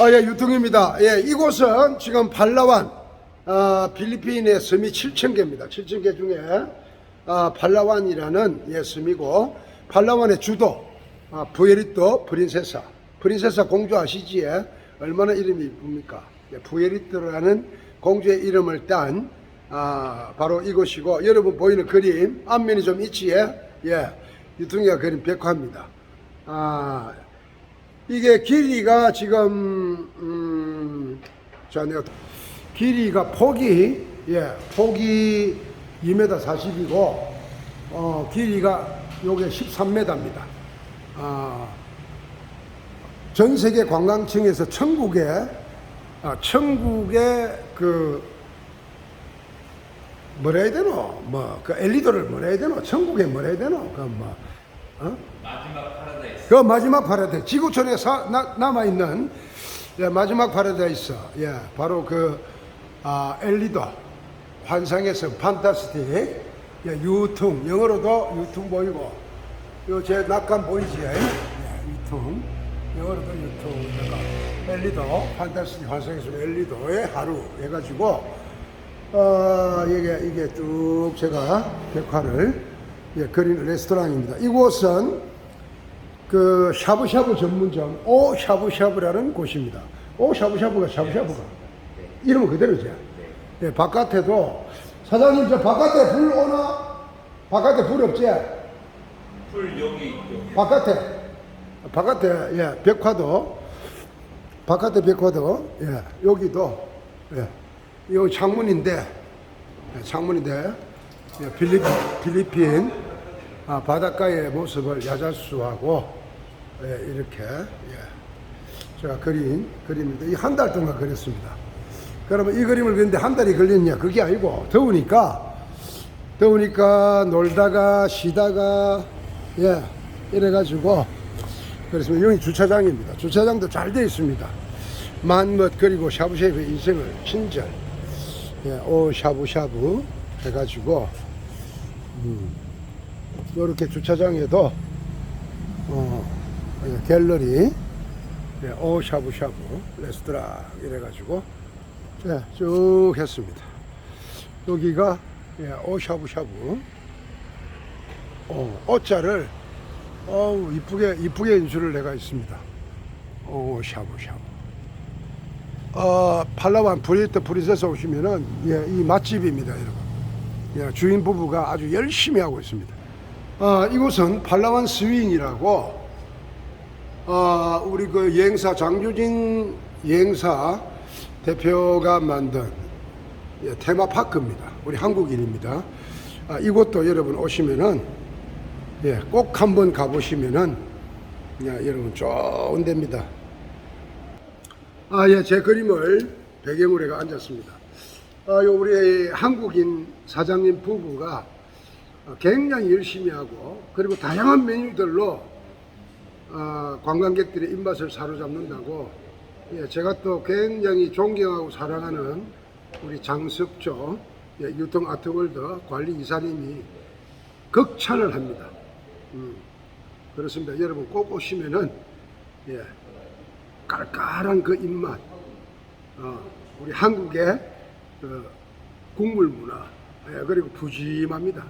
아, 예, 유통입니다. 예, 이곳은 지금 팔라완, 아, 필리핀의 섬이 7,000개입니다. 7,000개 중에, 아, 팔라완이라는 예, 섬이고, 팔라완의 주도, 아, 부에리토 프린세사. 프린세사 공주 아시지? 예? 얼마나 이름이 이쁩니까? 예, 부에리토라는 공주의 이름을 딴, 아, 바로 이곳이고, 여러분 보이는 그림, 앞면이 좀 있지? 예, 예 유통이가 그린 벽화입니다. 아, 이게 길이가 지금 음, 자 내가 길이가 폭이 예 폭이 2m 40이고 어 길이가 요게 13m입니다. 아 전 세계 관광청에서 천국에 아, 천국의 그 뭐라 해야 되노? 뭐 그 엘리도를 뭐라 해야 되노? 천국에 뭐라 해야 되노? 그뭐 어? 마지막 파라다이스. 그 마지막 파라다이스. 지구촌에 사, 나, 남아 있는 예, 마지막 파라다이스. 예, 바로 그 아, 엘리도 환상의 성 판타스틱 예, 유퉁 영어로도 유퉁 보이고 요 제 낙관 보이지? 예, 유퉁 영어로도 유퉁 내가 엘리도 판타스틱 환상의 성 엘리도의 하루 해가지고 어, 이게 이게 쭉 제가 벽화를 예, 그린 레스토랑입니다. 이곳은 그 샤브샤브 전문점 오 샤브샤브라는 곳입니다. 오 샤브샤브가 샤브샤브가 이름은 그대로죠. 예, 바깥에도 사장님 저 바깥에 불 오나? 바깥에 불 없지? 풀 여기 여기. 바깥에 바깥에 예 벽화도 바깥에 벽화도 예 여기도 예 여기 창문인데 예, 창문인데 예, 필리핀 필리핀 아, 바닷가의 모습을 야자수하고 예, 이렇게 예, 제가 그린 그림인데 이 한 달 동안 그렸습니다. 그러면 이 그림을 그리는데 한 달이 걸렸냐? 그게 아니고 더우니까 더우니까 놀다가 쉬다가 예 이래가지고 그래서 여기 주차장입니다. 주차장도 잘 되어 있습니다. 만멋 그리고 샤브샤브의 인생을 친절 예, 오 샤브샤브 해가지고 음, 이렇게 주차장에도 어, 예, 갤러리 예, 오 샤브샤브 레스토랑 이래가지고 예, 쭉 했습니다. 여기가 예, 오 샤브샤브 어, 어자를 어우 이쁘게 이쁘게 인수를 내가 있습니다. 오 샤브샤브. 어 팔라완 브리트 프린세스 오시면은 예, 이 맛집입니다, 여러분. 예, 주인 부부가 아주 열심히 하고 있습니다. 어, 이곳은 팔라완 스윙이라고 어, 우리 그 여행사 장주진 여행사 대표가 만든 예, 테마파크입니다. 우리 한국인입니다. 아, 이곳도 여러분 오시면은 예, 꼭 한번 가보시면은 예, 여러분 좋은 데입니다. 아, 예, 제 그림을 배경으로 해가 앉았습니다. 아, 요 우리 한국인 사장님 부부가 굉장히 열심히 하고 그리고 다양한 메뉴들로 아, 관광객들의 입맛을 사로잡는다고 예, 제가 또 굉장히 존경하고 사랑하는 우리 장석조 예, 유통 아트월드 관리 이사님이 극찬을 합니다. 음, 그렇습니다. 여러분 꼭 오시면은 예, 깔깔한 그 입맛, 어, 우리 한국의 그 국물 문화, 예, 그리고 푸짐합니다.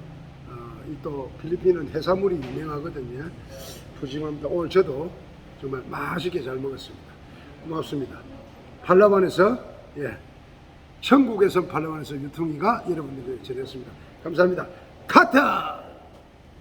어, 이또 필리핀은 해산물이 유명하거든요. 푸짐합니다. 오늘 저도 정말 맛있게 잘 먹었습니다. 고맙습니다. 팔라반에서 예, 천국에서 팔라반에서 유통이가 여러분들에게 전했습니다. 감사합니다. 카타!